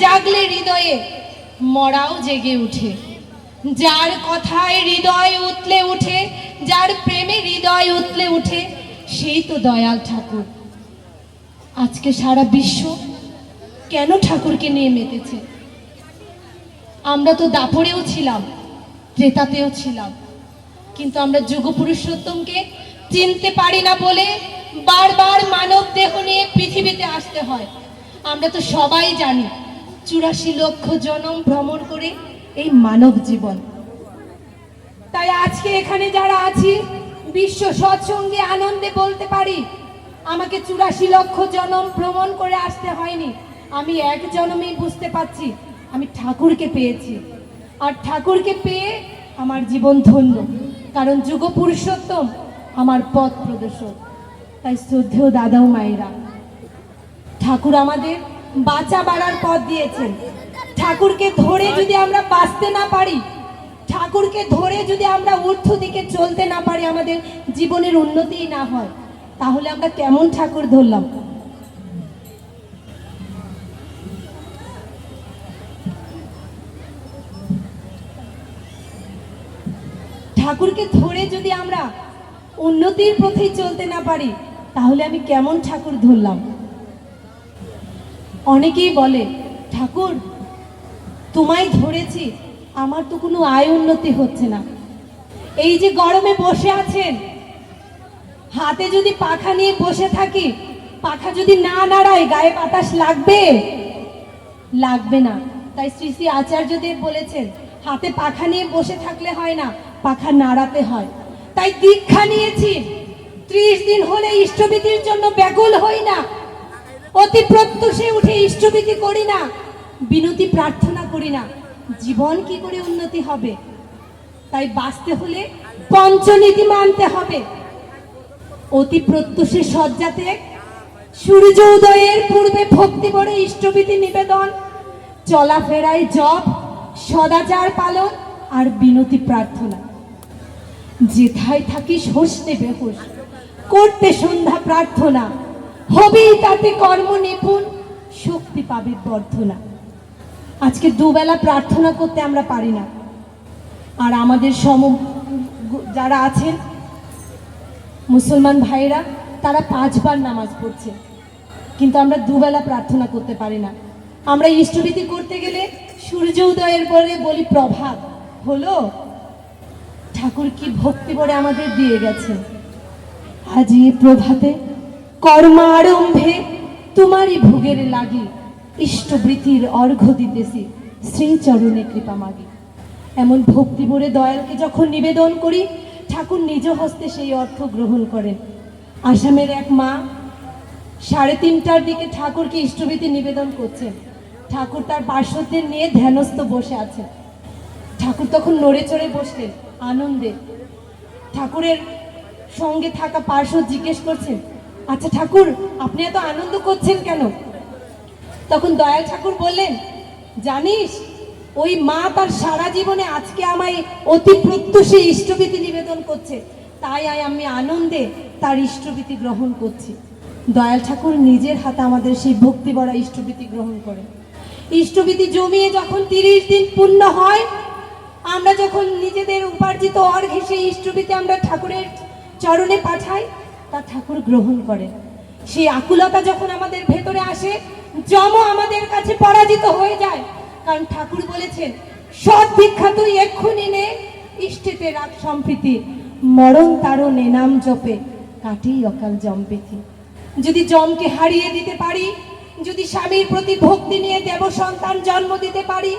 জাগলে হৃদয়ে, মরাও জেগে উঠে। যার কথায় হৃদয় উতলে উঠে, যার প্রেমে হৃদয় উতলে উঠে, সেই তো দয়াল ঠাকুর। আজকে সারা বিশ্ব কেন ঠাকুরকে নিয়ে মেতেছে? আমরা তো দাপরেও ছিলাম, ত্রেতাতেও ছিলাম। কিন্তু আমরা যুগ পুরুষোত্তমকে চিনতে পারি না বলে বারবার মানব দেহ নিয়ে পৃথিবীতে আসতে হয়। আমরা তো সবাই জানি চুরাশি লক্ষ জনম ভ্রমণ করে এই মানব জীবন। তাই আজকে এখানে যারা আছি, বিশ্ব সৎসঙ্গে আনন্দে বলতে পারি, আমাকে চুরাশি লক্ষ জনম ভ্রমণ করে আসতে হয়নি। আমি এক জনমেই বুঝতে পারছি, আমি ঠাকুরকে পেয়েছি। আর ঠাকুরকে পেয়ে আমার জীবন ধন্য, কারণ যুগ পুরুষোত্তম আমার পথ প্রদর্শক। তাই শ্রদ্ধেয় দাদাও মায়েরা, ঠাকুর আমাদের বাঁচা বাড়ার পথ দিয়েছেন। ঠাকুরকে ধরে যদি আমরা বাঁচতে না পারি, ঠাকুরকে ধরে যদি আমরা ঊর্ধ্ব দিকে চলতে না পারি, আমাদের জীবনের উন্নতিই না হয়, তাহলে আমরা কেমন ঠাকুর ধরলাম? ঠাকুরকে ধরে যদি আমরা উন্নতির পথেই চলতে না পারি, তাহলে আমি কেমন ঠাকুর ধরলাম? অনেকেই বলে, ঠাকুর, তোমায় ধরেছি, আমার তো কোনো আয় উন্নতি হচ্ছে না। এই যে গরমে বসে আছেন, হাতে যদি পাখা নিয়ে বসে থাকি, পাখা যদি না নাড়ায়, গায়ে বাতাস লাগবে? লাগবে না। তাই শ্রী শ্রী আচার্যদেব বলেছেন, হাতে পাখা নিয়ে বসে থাকলে হয় না, পাখা নাড়াতে হয়। তাই দীক্ষা নিয়েছি। ত্রিশ দিন হলে ইষ্টবিধির জন্য ব্যাকুল হই না। অতি প্রত্যুষে উঠে ইষ্টবিধি করি না, বিনতি প্রার্থনা করি না, জীবন কি করে উন্নতি হবে? তাই বাঁচতে হলে পঞ্চনীতি মানতে হবে। অতি প্রত্যুষে সজ্জাতে সূর্য উদয়ের পূর্বে ভক্তি ভরে ইষ্টবিধি নিবেদন, চলাফেরায় জপ, সদাচার পালন আর বিনতি প্রার্থনা। যেথায় থাকিস হসতে বেহুশ, করতে সন্ধ্যা প্রার্থনা। হবেই তাতে কর্ম নিপুণ, শক্তি পাবে বর্ধনা। আজকে দুবেলা প্রার্থনা করতে আমরা পারি না। আর আমাদের সম যারা আছেন, মুসলমান ভাইরা তারা পাঁচবার নামাজ পড়ছে। কিন্তু আমরা দুবেলা প্রার্থনা করতে পারি না। আমরা ইষ্টভীতি করতে গেলে সূর্য উদয়ের পরে বলি প্রভাত, হলো? ঠাকুর কি ভক্তি করে আমাদের দিয়ে গেছে আজ এই প্রভাতে কর্মারম্ভে তোমারই ভোগের লাগি ইষ্টবৃত্তির অর্ঘ্য দিতেছি, শ্রীচরণে কৃপা মাগি। এমন ভক্তি ভরে দয়ালকে যখন নিবেদন করি, ঠাকুর নিজ হস্তে সেই অর্থ গ্রহণ করেন। আসামের এক মা সাড়ে তিনটার দিকে ঠাকুরকে ইষ্টভীতি নিবেদন করছেন। ঠাকুর তার পার্শ্বদের নিয়ে ধ্যানস্থ বসে আছেন। ঠাকুর তখন নড়ে চড়ে বসলেন, আনন্দে। ঠাকুরের সঙ্গে থাকা পার্শ্ব জিজ্ঞেস করছেন আচ্ছা ঠাকুর, আপনি এত আনন্দ করছেন কেন? তখন দয়াল ঠাকুর বললেন, জানিস, ওই মা তার সারা জীবনে আজকে আমায় অতি প্রত্যুষে ইষ্টভীতি নিবেদন করছে। তাই আয় আমি আনন্দে তার ইষ্টভীতি গ্রহণ করছি। দয়াল ঠাকুর নিজের হাতে আমাদের সেই ভক্তি বড়া ইষ্টভীতি গ্রহণ করেন। ইষ্টভীতি জমিয়ে যখন তিরিশ দিন পূর্ণ হয়, আমরা যখন নিজেদের উপার্জিত অর্ঘে সেই ইষ্টভীতি আমরা ঠাকুরের চরণে পাঠাই তা ঠাকুর গ্রহণ করেন সেই আকুলতা যখন আমাদের ভেতরে আসে যম আমাদের কাছে পরাজিত হয়ে যায়। কারণ ঠাকুর বলেছেন, সৎ দীক্ষা তুই এক্ষুনি নে, ইষ্টেতে রাখ সম্প্রীতি। মরণ তারণে নাম জপে, কাটেই অকাল জম্পেতি যদি জমকে হারিয়ে দিতে পারি, যদি স্বামীর প্রতি ভক্তি নিয়ে দেব সন্তান জন্ম দিতে পারি,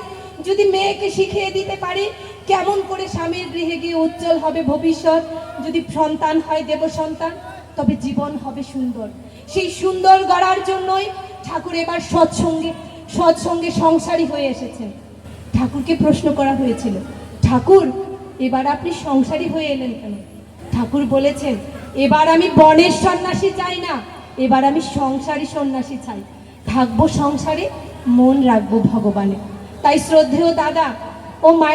যদি মেয়েকে শিখিয়ে দিতে পারি, কেমন করে স্বামীর গৃহে গিয়ে উজ্জ্বল হবে ভবিষ্যৎ? যদি সন্তান হয়, দেব সন্তান। তবে জীবন হবে সুন্দর। সেই সুন্দর গড়ার জন্যই ঠাকুর এবার সৎসঙ্গে সৎসঙ্গে সংসারী হয়ে এসেছেন। ঠাকুরকে প্রশ্ন করা হয়েছিল, ঠাকুর, এবার আপনি সংসারী হয়ে এলেন কেন? ঠাকুর বলেছেন, এবার আমি বনের সন্ন্যাসী চাই না, এবার আমি সংসারী সন্ন্যাসী চাই। থাকব সংসারে, মন রাখব ভগবানে। তাই শ্রদ্ধেয় দাদা ও মায়ের